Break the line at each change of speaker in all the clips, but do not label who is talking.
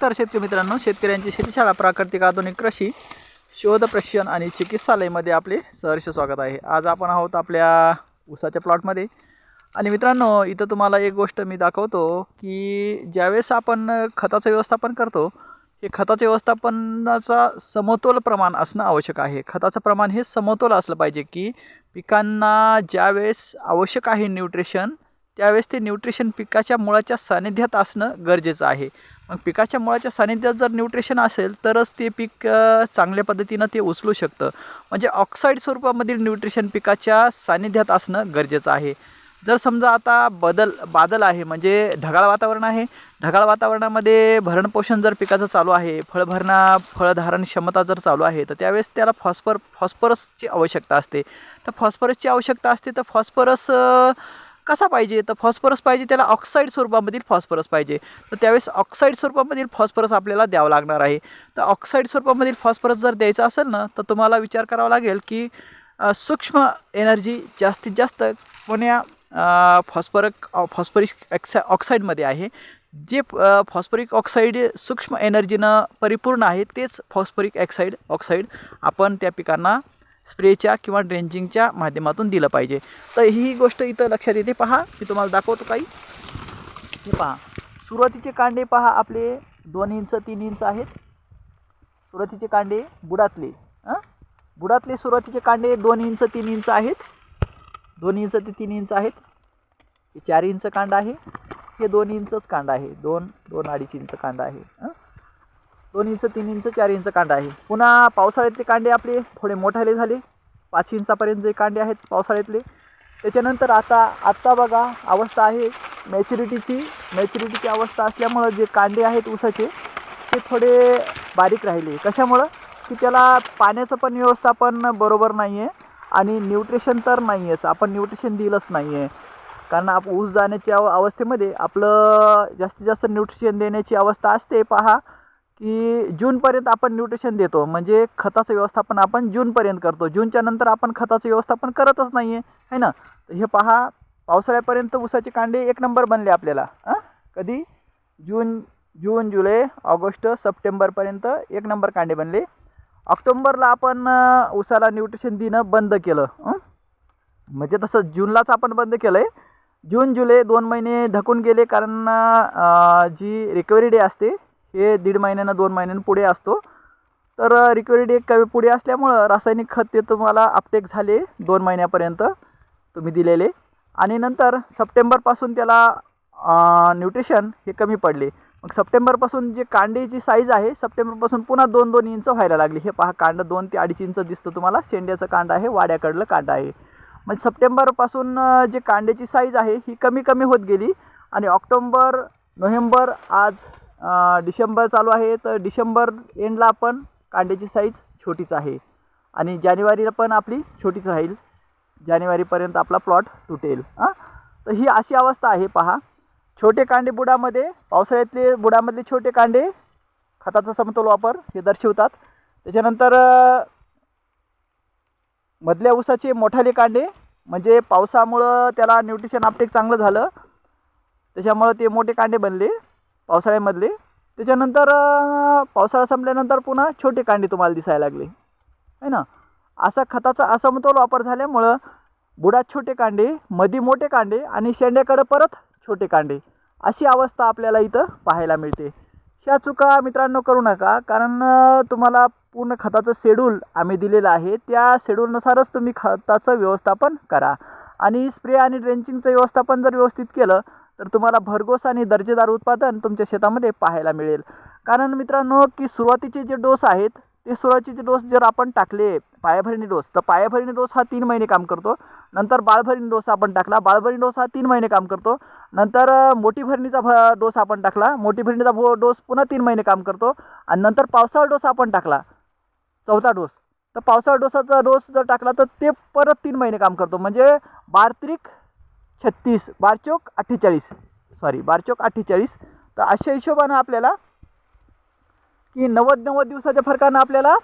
नमस्कार शेतकरी मित्रांनो शेतकऱ्यांची शेतीशाळा प्राकृतिक आधुनिक कृषी शोध प्रशिक्षण आणि चिकित्सालयमध्ये आपले सहर्ष स्वागत आहे. आज आपण आहोत आपल्या ऊसाच्या प्लॉटमध्ये. आणि मित्रांनो इथं तुम्हाला एक गोष्ट मी दाखवतो की ज्यावेळेस आपण खताचं व्यवस्थापन करतो हे खताचं व्यवस्थापनाचा समतोल प्रमाण असणं आवश्यक आहे. खताचं प्रमाण हे समतोल असलं पाहिजे की पिकांना ज्यावेळेस आवश्यक आहे न्यूट्रिशन त्यावेळेस ते न्यूट्रिशन पिकाच्या मुळाच्या सानिध्यात असणं गरजेचं आहे. मग पिकाच्या मुळाच्या सानिध्यात जर न्यूट्रिशन असेल तरच ते पीक चांगल्या पद्धतीनं ते उचलू शकतं. म्हणजे ऑक्साईड स्वरूपामधील न्यूट्रिशन पिकाच्या सानिध्यात असणं गरजेचं आहे. जर समजा आता बदल बादल आहे म्हणजे ढगाळ वातावरण आहे. ढगाळ वातावरणामध्ये भरणपोषण जर पिकाचं चालू आहे फळभरणा फळधारण क्षमता जर चालू आहे तर त्यावेळेस त्याला फॉस्फर फॉस्फरसची आवश्यकता असते. तर फॉस्फरसची आवश्यकता असते तर फॉस्फरस कसा पाहिजे? तर फॉस्फरस पाहिजे त्याला ऑक्साईड स्वरूपामधील फॉस्फरस पाहिजे. तर त्यावेळेस ऑक्साईड स्वरूपामधील फॉस्फरस आपल्याला द्यावं लागणार आहे. तर ऑक्साईड स्वरूपामधील फॉस्फरस जर द्यायचा असेल ना तर तुम्हाला विचार करावा लागेल की सूक्ष्म एनर्जी जास्तीत जास्त कोण्या फॉस्फरक फॉस्फरिक एक्सा ऑक्साईडमध्ये आहे? जे फॉस्फरिक ऑक्साईड सूक्ष्म एनर्जीनं परिपूर्ण आहे तेच फॉस्फरिक ऑक्साईड ऑक्साईड आपण त्या पिकांना स्प्रेच्या किंवा ड्रेंचिंगच्या माध्यमातून दिलं पाहिजे. तर ही गोष्ट इथं लक्षात येते. पहा मी तुम्हाला दाखवतो काही. हे पहा. सुरुवातीचे कांडे पहा आपले. दोन इंच तीन इंच आहेत. सुरुवातीचे कांडे बुडातले. हां? बुडातले सुरुवातीचे कांडे दोन इंच तीन इंच आहेत. दोन इंच ते तीन इंच आहेत. हे चार इंच कांड आहे. हे दोन इंचच कांड आहे. दोन दोन अडीच इंच कांड आहे. हं? दोन इंच तीन इंच चार इंच कांड आहे. पुन्हा पावसाळ्यातले कांडे आपले थोडे मोठाले झाले. पाच इंचापर्यंत जे कांडे आहेत पावसाळ्यातले. त्याच्यानंतर आता आत्ता बघा अवस्था आहे मॅच्युरिटीची. मॅच्युरिटीची अवस्था असल्यामुळं जे कांडे आहेत ऊसाचे ते थोडे बारीक राहिले. कशामुळं? की त्याला पाण्याचं पण व्यवस्थापन बरोबर नाही आहे आणि न्यूट्रिशन तर नाही आहेच आपण न्यूट्रिशन दिलंच नाही आहे कारण आप ऊस जाण्याच्या अव अवस्थेमध्ये आपलं जास्तीत जास्त न्यूट्रिशन देण्याची अवस्था असते. पहा की जूनपर्यंत आपण न्यूट्रिशन देतो. म्हणजे खताचं व्यवस्थापन आपण जूनपर्यंत करतो. जूनच्या नंतर आपण खताचं व्यवस्थापन करतच नाही आहे है ना? हे पहा पावसाळ्यापर्यंत ऊसाचे कांडे एक नंबर बनले आपल्याला. हां कधी? जून जून जुलै ऑगस्ट सप्टेंबरपर्यंत एक नंबर कांडे बनले. ऑक्टोंबरला आपण ऊसाला न्यूट्रिशन देणं बंद केलं. म्हणजे तसं जूनलाच आपण बंद केलं आहे जून जुलै दोन महिने धकून गेले कारण जी रिकव्हरी डे असते हे दीड महिन्यानं दोन महिन्यानं पुढे असतो. तर रिकव्हरी डे कमी पुढे असल्यामुळं रासायनिक खत ते तुम्हाला अपटेक झाले दोन महिन्यापर्यंत तुम्ही दिलेले. आणि नंतर सप्टेंबरपासून त्याला न्यूट्रिशन हे कमी पडले. मग सप्टेंबरपासून जे कांडीची साईज आहे सप्टेंबरपासून पुन्हा दोन दोन इंच व्हायला लागली. हे पहा कांड दोन ते अडीच इंच दिसतं तुम्हाला. शेंड्याचं कांड आहे वाड्याकडलं कांड आहे. म्हणजे सप्टेंबरपासून जे कांड्याची साईज आहे ही कमी कमी होत गेली. आणि ऑक्टोंबर नोव्हेंबर आज डिसेंबर चालू आहे तर डिसेंबर एंडला आपण कांड्याची साईज छोटीच आहे. आणि जानेवारीला पण आपली छोटीच राहील. जानेवारीपर्यंत आपला प्लॉट तुटेल. हां तर ही अशी अवस्था आहे पहा. छोटे कांडे बुडामध्ये पावसाळ्यातले बुडामधले छोटे कांडे खताचा समतोल वापर हे दर्शवतात. त्याच्यानंतर मधल्या ऊसाचे मोठाले कांडे म्हणजे पावसामुळं त्याला न्यूट्रिशन आपटेक चांगलं झालं. त्याच्यामुळं ते मोठे कांडे बनले. पावसाळ्यामधले. त्याच्यानंतर पावसाळा संपल्यानंतर पुन्हा छोटे कांडे तुम्हाला दिसायला लागले. है ना? असा खताचा असमतोल वापर झाल्यामुळं बुडात छोटे कांडे मधी मोठे कांडे आणि शेंड्याकडं परत छोटे कांडे अशी अवस्था आपल्याला इथं पाहायला मिळते. ह्या चुका मित्रांनो करू नका कारण तुम्हाला पूर्ण खताचं शेड्यूल आम्ही दिलेलं आहे. त्या शेड्यूलनुसारच तुम्ही खताचं व्यवस्थापन करा. आणि स्प्रे आणि ड्रेंचिंगचं व्यवस्थापन जर व्यवस्थित केलं तर तुम्हाला भरघोस आणि दर्जेदार उत्पादन तुमच्या शेतामध्ये पाहायला मिळेल. कारण मित्रांनो की सुरुवातीचे जे डोस आहेत ते सुरुवातीचे डोस जर आपण टाकले पायाभरणी डोस तर पायाभरणी डोस हा तीन महिने काम करतो. नंतर बाळभरणी डोस आपण टाकला बाळभरणी डोस हा तीन महिने काम करतो. नंतर मोठी भरणीचा भ डोस आपण टाकला मोठी भरणीचा भो डोस पुन्हा तीन महिने काम करतो. आणि नंतर पावसाळा डोस आपण टाकला चौथा डोस. तर पावसाळा डोसाचा डोस जर टाकला तर ते परत तीन महिने काम करतो. म्हणजे बारत्रिक छत्तीस बारचोक अठ्ठेचाळीस. सॉरी बारचोक अठ्ठेचाळीस. तर अशा हिशोबानं आपल्याला की नव्वद नव्वद दिवसाच्या फरकानं आपल्याला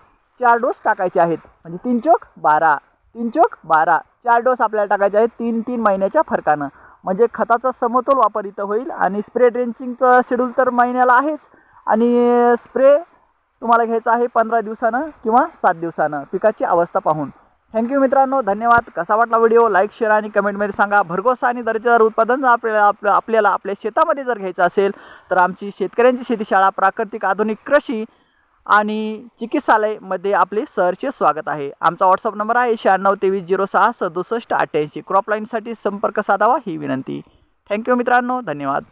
चार डोस टाकायचे आहेत. म्हणजे तीन चोक बारा. तीन चोक बारा. चार डोस आपल्याला टाकायचे आहेत तीन तीन महिन्याच्या फरकानं. म्हणजे खताचा समतोल वापर इथं होईल आणि स्प्रे ड्रेंचिंगचं शेड्यूल तर महिन्याला आहेच. आणि स्प्रे तुम्हाला घ्यायचा आहे पंधरा दिवसानं किंवा सात दिवसानं. पिकाची अवस्था पाहून. थँक्यू मित्रांनो धन्यवाद. कसा वाटला व्हिडिओ लाईक शेअर आणि कमेंटमध्ये सांगा. भरघोस आणि दर्जेदार उत्पादन जर आपल्याला आपलं आपल्याला आपल्या शेतामध्ये जर घ्यायचं असेल तर आमची शेतकऱ्यांची शेतीशाळा प्राकृतिक आधुनिक कृषी आणि चिकित्सालयमध्ये आपले सरचे स्वागत आहे. आमचा व्हॉट्सअप नंबर आहे शहाण्णव तेवीस झिरो सहा सदुसष्ट अठ्ठ्याऐंशी. क्रॉपलाईनसाठी संपर्क साधावा ही विनंती. थँक्यू मित्रांनो धन्यवाद.